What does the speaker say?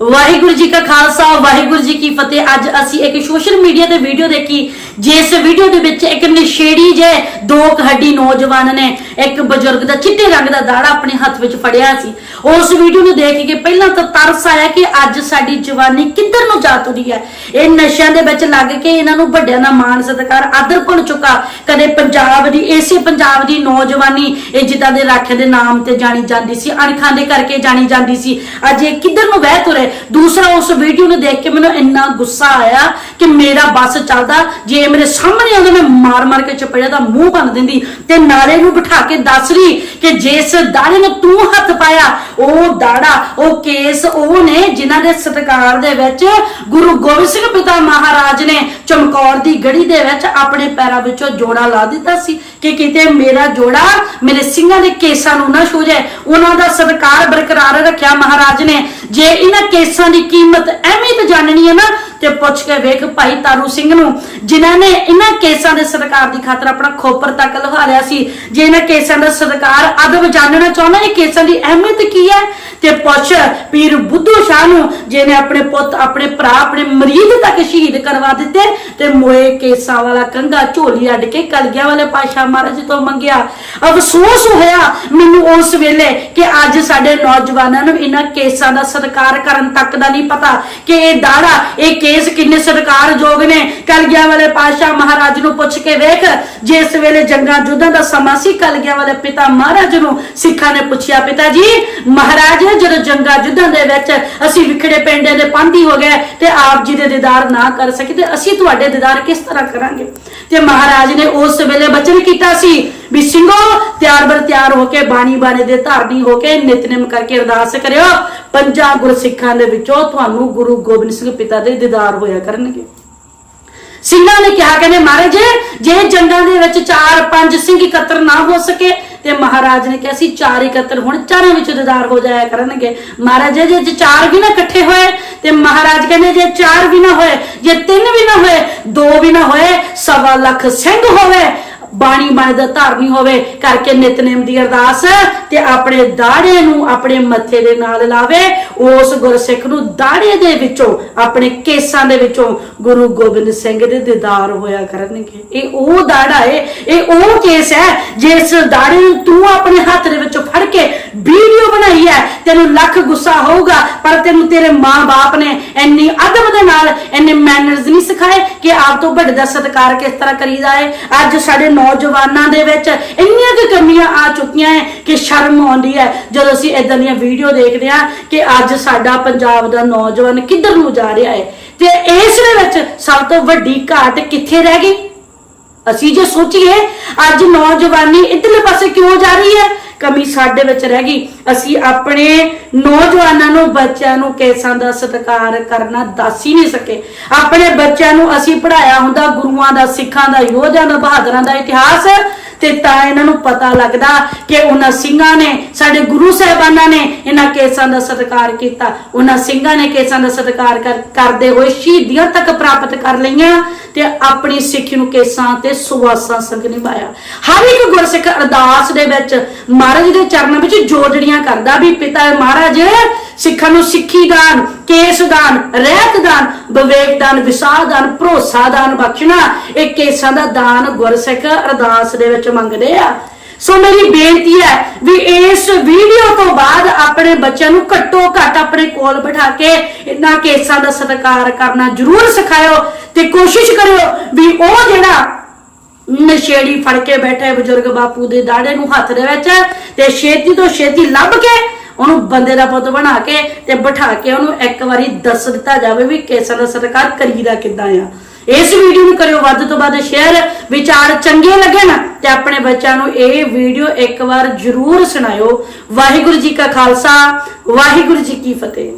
ਵਾਹਿਗੁਰੂ ਜੀ ਕਾ ਖਾਲਸਾ, ਵਾਹਿਗੁਰੂ ਜੀ ਕੀ ਫਤਿਹ। ਅੱਜ ਅਸੀਂ ਇੱਕ ਸੋਸ਼ਲ ਮੀਡੀਆ ਤੇ ਵੀਡੀਓ ਦੇਖੀ, ਜਿਸ ਵੀਡੀਓ ਦੇ ਵਿੱਚ ਇੱਕ ਨਸ਼ੇੜੀ ਜੇ ਦੋ ਹੱਡੀ ਨੌਜਵਾਨ ਨੇ ਇੱਕ ਬਜ਼ੁਰਗ ਦਾ ਚਿੱਟੇ ਰੰਗ ਦਾ ਦਾੜਾ ਆਪਣੇ ਹੱਥ ਵਿੱਚ ਫੜਿਆ ਸੀ। ਉਸ ਵੀਡੀਓ ਨੂੰ ਦੇਖ ਕੇ ਪਹਿਲਾਂ ਤਾਂ ਤਰਸ ਆਇਆ ਕਿ ਅੱਜ ਸਾਡੀ ਜਵਾਨੀ ਕਿੱਧਰ ਨੂੰ ਜਾ ਤੁਰੀ ਹੈ। ਇਹ ਨਸ਼ਿਆਂ ਦੇ ਵਿੱਚ ਲੱਗ ਕੇ ਇਹਨਾਂ ਨੂੰ ਵੱਡਿਆਂ ਦਾ ਮਾਣ ਸਤਿਕਾਰ ਆਦਰ ਭੁੱਲ ਚੁੱਕਾ। ਕਦੇ ਪੰਜਾਬ ਦੀ ਇਸੇ ਪੰਜਾਬ ਦੀ ਨੌਜਵਾਨੀ, ਇਹ ਜਿੱਦਾਂ ਦੇ ਰਾਖੇ ਦੇ ਨਾਮ ਤੇ ਜਾਣੀ ਜਾਂਦੀ ਸੀ, ਅਣਖਾਂ ਦੇ ਕਰਕੇ ਜਾਣੀ ਜਾਂਦੀ ਸੀ। ਅੱਜ ਇਹ ਕਿੱਧਰ ਨੂੰ ਵਹਿ ਤੁਰੇ? ਦੂਸਰਾ ਉਸ ਵੀਡੀਓ ਨੂੰ ਦੇਖ ਕੇ ਮੈਨੂੰ ਇੰਨਾ ਗੁੱਸਾ ਆਇਆ ਕਿ ਮੇਰਾ ਬੱਸ ਚੱਲਦਾ। ਜੇ ਮੇਰੇ ਸਾਹਮਣੇ ਆਉਂਦਾ, ਮੈਂ ਮਾਰ ਮਾਰ ਕੇ ਚਪੜਿਆ ਦਾ ਮੂੰਹ ਭੰਨ ਦਿੰਦੀ ਤੇ ਨਾਲੇ ਨੂੰ ਬਿਠਾ ਕੇ ਦੱਸ ਰਹੀ ਕਿ ਜਿਸ ਦਾੜੇ ਨੂੰ ਤੂੰ ਹੱਥ ਪਾਇਆ, ਉਹ ਦਾੜਾ, ਉਹ ਕੇਸ ਉਹ ਨੇ ਜਿਨ੍ਹਾਂ ਦੇ ਸਤਿਕਾਰ ਦੇ ਵਿੱਚ ਗੁਰੂ ਗੋਬਿੰਦ ਸਿੰਘ ਪਿਤਾ ਮਹਾਰਾਜ ਨੇ ਚਮਕੌਰ ਦੀ ਗੜੀ ਦੇ ਵਿੱਚ ਆਪਣੇ ਪੈਰਾਂ ਵਿੱਚੋਂ ਜੋੜਾ ਲਾ ਦਿੱਤਾ ਸੀ। ਕਿ ਕਿਤੇ ਮੇਰਾ ਜੋੜਾ ਮੇਰੇ ਸਿੰਘਾਂ ਦੇ ਕੇਸਾਂ ਨੂੰ ਨਾ ਛੂ ਜਾਏ। ਉਹਨਾਂ ਦਾ ਸਤਿਕਾਰ ਬਰਕਰਾਰ ਰੱਖਿਆ ਮਹਾਰਾਜ ਨੇ। ਜੇ ਇਹਨਾਂ ਕੇਸਾਂ ਦੀ ਕੀਮਤ ਅਹਿਮੀਅਤ ਜਾਣਨੀ ਹੈ ਨਾ, ਤੇ ਪੁੱਛ ਕੇ ਵੇਖ ਭਾਈ ਤਾਰੂ ਸਿੰਘ ਨੂੰ, ਜਿਨ੍ਹਾਂ ਨੇ ਇਹਨਾਂ ਕੇਸਾਂ ਦੇ ਸਤਿਕਾਰ ਦੀ ਖਾਤਰ ਆਪਣਾ ਖੋਪਰ ਤੱਕ ਲਵਾ ਲਿਆ ਸੀ। ਜੇ ਇਹਨਾਂ ਕੇਸਾਂ ਦਾ ਸਤਿਕਾਰ ਅਦਬ ਜਾਣਨਾ ਚਾਹੁੰਦਾ, ਇਹ ਕੇਸਾਂ ਦੀ ਅਹਿਮੀਅਤ ਕੀ ਹੈ? ਤੇ ਪੁੱਛ, ਪੀਰ ਬੁੱਧੂ ਸ਼ਾਹ ਨੂੰ, ਜਿਹਨੇ ਆਪਣੇ ਪੁੱਤ, ਆਪਣੇ ਭਰਾ, ਆਪਣੇ ਮਰੀਦ ਤੱਕ ਸ਼ਹੀਦ ਕਰਵਾ ਦਿੱਤੇ ਤੇ ਮੋਏ ਕੇਸਾਂ ਵਾਲਾ ਕੰਗਾ ਝੋਲੀ ਅੱਡ ਕੇ ਕਲਗੀਆਂ ਵਾਲੇ ਪਾਸ਼ਾ ਮਹਾਰਾਜ ਤੋਂ ਮੰਗਿਆ। ਅਫਸੋਸ ਹੋਇਆ ਮੈਨੂੰ ਉਸ ਵੇਲੇ ਕਿ ਅੱਜ ਸਾਡੇ ਨੌਜਵਾਨਾਂ ਨੂੰ ਇਹਨਾਂ ਕੇਸਾਂ ਦਾ ਸਤਿਕਾਰ ਕਰਨ ਤੱਕ ਦਾ ਨਹੀਂ ਪਤਾ ਕਿ ਇਹ ਦਾੜਾ, ਇਹ ਕੇਸ ਕਿੰਨੇ ਸਤਿਕਾਰਯੋਗ ਨੇ। ਕਲਗੀਆਂ ਵਾਲੇ ਪਾਸ਼ਾ ਮਹਾਰਾਜ ਨੂੰ ਪੁੱਛ ਕੇ ਵੇਖ, ਜਿਸ ਵੇਲੇ ਜੰਗਾਂ ਜੁੱਧਾਂ ਦਾ ਸਮਾਂ ਸੀ, ਕਲਗੀਆਂ ਵਾਲੇ ਪਿਤਾ ਮਹਾਰਾਜ ਨੂੰ ਸਿੱਖਾਂ ਨੇ ਪੁੱਛਿਆ, ਪਿਤਾ ਜੀ, ਮਹਾਰਾਜ ਜਦੋਂ ਜੰਗਾਂ ਜੁੱਧਾਂ ਦੇ ਵਿੱਚ ਅਸੀਂ ਵਿਖੜੇ ਪਿੰਡੇ ਦੇ ਪੰਧੀ ਹੋ ਗਏ ਤੇ ਆਪ ਜੀ ਦੇ ਦੀਦਾਰ ਨਾ ਕਰ ਸਕੇ ਤੇ ਅਸੀਂ ਤੁਹਾਡੇ ਦੀਦਾਰ ਕਿਸ ਤਰ੍ਹਾਂ ਕਰਾਂਗੇ? ਤੇ ਮਹਾਰਾਜ ਨੇ ਉਸ ਵੇਲੇ ਬਚਨ ਕੀਤਾ ਸੀ ਵੀ ਸਿੰਘੋ, ਤਿਆਰ ਬਰ ਤਿਆਰ ਹੋ ਕੇ ਬਾਣੀ ਬਾਣੇ ਦੇ ਧਾਰਨੀ ਹੋ ਕੇ ਨਿਤਨੇਮ ਕਰਕੇ ਅਰਦਾਸ ਕਰਿਓ। ਪੰਜਾਂ ਗੁਰਸਿੱਖਾਂ ਦੇ ਵਿੱਚੋਂ ਤੁਹਾਨੂੰ ਗੁਰੂ ਗੋਬਿੰਦ ਸਿੰਘ ਪਿਤਾ ਦੇ ਦੀਦਾਰ ਹੋਇਆ ਕਰਨਗੇ। ਸਿੰਘਾਂ ਨੇ ਕਿਹਾ, ਕਹਿੰਦੇ, ਮਹਾਰਾਜ, ਜੇ ਜੰਗਾਂ ਦੇ ਵਿੱਚ 4-5 ਸਿੰਘ ਇਕੱਤਰ ਨਾ ਹੋ ਸਕੇ ਤੇ ਮਹਾਰਾਜ ਨੇ ਕਿਹਾ ਸੀ ਚਾਰ ਇਕੱਤਰ ਹੁਣ ਚਾਰਾਂ ਵਿੱਚ ਦੀਦਾਰ ਹੋ ਜਾਇਆ ਕਰਨਗੇ। ਮਹਾਰਾਜ, ਜੇ ਜੇ ਚਾਰ ਵੀ ਨਾ ਇਕੱਠੇ ਹੋਏ, ਤੇ ਮਹਾਰਾਜ ਕਹਿੰਦੇ, ਜੇ ਚਾਰ ਵੀ ਨਾ ਹੋਏ, ਜੇ ਤਿੰਨ ਵੀ ਨਾ ਹੋਏ, ਦੋ ਵੀ ਨਾ ਹੋਏ, ਸਵਾ ਲੱਖ ਸਿੰਘ ਹੋਵੇ। ਬਾਣੀ ਬਾਣੀ ਦਾ ਧਾਰਨੀ ਹੋਵੇ, ਕਰਕੇ ਨਿਤਨੇਮ ਦੀ ਅਰਦਾਸ ਤੇ ਆਪਣੇ ਦਾੜੇ ਨੂੰ ਆਪਣੇ ਮੱਥੇ ਦੇ ਨਾਲ ਲਾਵੇ। ਉਸ ਗੁਰਸਿੱਖ ਨੂੰ ਦਾੜੇ ਦੇ ਵਿੱਚੋਂ, ਆਪਣੇ ਕੇਸਾਂ ਦੇ ਵਿੱਚੋਂ ਗੁਰੂ ਗੋਬਿੰਦ ਸਿੰਘ ਦੇ ਦੀਦਾਰ ਹੋਇਆ ਕਰਨਗੇ। ਇਹ ਉਹ ਦਾੜਾ ਹੈ ਇਹ ਉਹ ਕੇਸ ਹੈ, ਜਿਸ ਦਾੜੇ ਨੂੰ ਤੂੰ ਆਪਣੇ ਹੱਥ ਦੇ ਵਿੱਚੋਂ ਫੜ ਕੇ ਵੀਡੀਓ ਬਣਾਈ ਹੈ ਤੈਨੂੰ ਲੱਖ ਗੁੱਸਾ ਹੋਊਗਾ, ਪਰ ਤੈਨੂੰ ਤੇਰੇ ਮਾਂ-ਬਾਪ ਨੇ ਇੰਨੀ ਅਦਬ ਦੇ ਨਾਲ, ਇੰਨੇ ਮੈਨਰਸ ਨਹੀਂ ਸਿਖਾਏ ਕਿ ਆਪ ਤੋਂ ਵੱਡੇ ਦਾ ਸਤਿਕਾਰ ਕਿਸ ਤਰ੍ਹਾਂ ਕਰੀਦਾ ਹੈ ਅੱਜ ਸਾਡੇ ਨੌਜਵਾਨਾਂ ਦੇ ਵਿੱਚ ਇੰਨੀਆਂ ਕੁ ਕਮੀਆਂ ਆ ਚੁੱਕੀਆਂ ਹੈ ਕਿ ਸ਼ਰਮ ਆਉਂਦੀ ਹੈ ਜਦੋਂ ਅਸੀਂ ਇਦਾਂ ਦੀਆਂ ਵੀਡੀਓ ਦੇਖਦੇ ਹਾਂ ਕਿ ਅੱਜ ਸਾਡਾ ਪੰਜਾਬ ਦਾ ਨੌਜਵਾਨ ਕਿੱਧਰ ਨੂੰ ਜਾ ਰਿਹਾ ਹੈ ਤੇ ਇਸ ਦੇ ਵਿੱਚ ਸਭ ਤੋਂ ਵੱਡੀ ਘਾਟ ਕਿੱਥੇ ਰਹਿ ਗਈ? ਅਸੀਂ ਜੇ ਸੋਚੀਏ, ਅੱਜ ਨੌਜਵਾਨੀ ਇਧਰਲੇ ਪਾਸੇ ਕਿਉਂ ਜਾ ਰਹੀ ਹੈ ਕਮੀ ਸਾਡੇ ਵਿੱਚ ਰਹਿ ਗਈ। ਅਸੀਂ ਆਪਣੇ ਨੌਜਵਾਨਾਂ ਨੂੰ, ਬੱਚਿਆਂ ਨੂੰ ਕੇਸਾਂ ਦਾ ਸਤਿਕਾਰ ਕਰਨਾ ਦੱਸ ਹੀ ਨਹੀਂ ਸਕੇ। ਆਪਣੇ ਬੱਚਿਆਂ ਨੂੰ ਅਸੀਂ ਪੜਾਇਆ ਹੁੰਦਾ ਗੁਰੂਆਂ ਦਾ, ਸਿੱਖਾਂ ਦਾ, ਯੋਧਿਆਂ ਦਾ, ਬਹਾਦਰਾਂ ਦਾ ਇਤਿਹਾਸ ਤੇ ਤਾਂ ਇਹਨਾਂ ਨੂੰ ਪਤਾ ਲੱਗਦਾ ਕਿ ਉਹਨਾਂ ਸਿੰਘਾਂ ਨੇ, ਸਾਡੇ ਗੁਰੂ ਸਾਹਿਬਾਨਾਂ ਨੇ ਇਹਨਾਂ ਕੇਸਾਂ ਦਾ ਸਤਿਕਾਰ ਕੀਤਾ। ਉਹਨਾਂ ਸਿੰਘਾਂ ਨੇ ਕੇਸਾਂ ਦਾ ਸਤਿਕਾਰ ਕਰ- ਕਰਦੇ ਹੋਏ ਸ਼ਹੀਦੀਆਂ ਤੱਕ ਪ੍ਰਾਪਤ ਕਰ ਲਈਆਂ ਤੇ ਆਪਣੀ ਸਿੱਖੀ ਨੂੰ ਕੇਸਾਂ ਤੇ ਸੁਵਾਸਾਂ ਸੰਗ ਨਿਭਾਇਆ। ਹਰ ਇੱਕ ਗੁਰਸਿੱਖ ਅਰਦਾਸ ਦੇ ਵਿੱਚ ਮਹਾਰਾਜ ਦੇ ਚਰਨਾਂ ਵਿੱਚ ਜੋੜੜੀਆਂ ਕਰਦਾ ਵੀ ਪਿਤਾ ਮਹਾਰਾਜ ਸਿੱਖਾਂ ਨੂੰ ਸਿੱਖੀ ਦਾਨ, ਕੇਸ ਦਾਨ, ਰਹਿਤ ਦਾਨ, ਵਿਵੇਕ ਦਾਨ ਵਿਸਾਹ ਦਾਨ, ਭਰੋਸਾ ਦਾਨ ਬਖਸ਼ਣਾ, ਇਹ ਕੇਸਾਂ ਦਾ ਦਾਨ ਗੁਰਸਿੱਖ ਅਰਦਾਸ ਦੇ ਵਿੱਚ ਮੰਗਦੇ ਆ। ਸੋ ਮੇਰੀ ਬੇਨਤੀ ਹੈ ਵੀ ਇਸ ਵੀਡੀਓ ਤੋਂ ਬਾਅਦ ਆਪਣੇ ਬੱਚਿਆਂ ਨੂੰ ਘੱਟੋ ਘੱਟ ਆਪਣੇ ਕੋਲ ਬਿਠਾ ਕੇ ਇਹਨਾਂ ਕੇਸਾਂ ਦਾ ਸਤਿਕਾਰ ਕਰਨਾ ਜ਼ਰੂਰ ਸਿਖਾਇਓ ਤੇ ਕੋਸ਼ਿਸ਼ ਕਰਿਓ ਵੀ ਉਹ ਜਿਹੜਾ ਨਸ਼ੇੜੀ ਫੜ ਕੇ ਬੈਠੇ ਬਜ਼ੁਰਗ ਬਾਪੂ ਦੇ ਦਾੜੇ ਨੂੰ ਹੱਥ ਦੇ ਵਿੱਚ ਤੇ ਛੇਤੀ ਤੋਂ ਛੇਤੀ ਲੱਭ ਕੇ ਉਹਨੂੰ ਬੰਦੇ ਦਾ ਪੁੱਤ ਬਣਾ ਕੇ ਤੇ ਬਿਠਾ ਕੇ ਉਹਨੂੰ ਇੱਕ ਵਾਰੀ ਦੱਸ ਦਿੱਤਾ ਜਾਵੇ ਵੀ ਕੇਸਾਂ ਦਾ ਸਤਿਕਾਰ ਕਰੀਦਾ ਕਿੱਦਾਂ ਆ। ਇਸ ਵੀਡੀਓ ਨੂੰ ਕਰਿਓ, ਵੱਧ ਤੋਂ ਵੱਧ ਸ਼ੇਅਰ ਵਿਚਾਰ ਚੰਗੇ ਲੱਗਣ ਤੇ ਆਪਣੇ ਬੱਚਿਆਂ ਨੂੰ ਇਹ ਵੀਡੀਓ ਇੱਕ ਵਾਰ ਜ਼ਰੂਰ ਸੁਣਾਇਓ। ਵਾਹਿਗੁਰੂ ਜੀ ਕਾ ਖਾਲਸਾ, ਵਾਹਿਗੁਰੂ ਜੀ ਕੀ ਫਤਿਹ।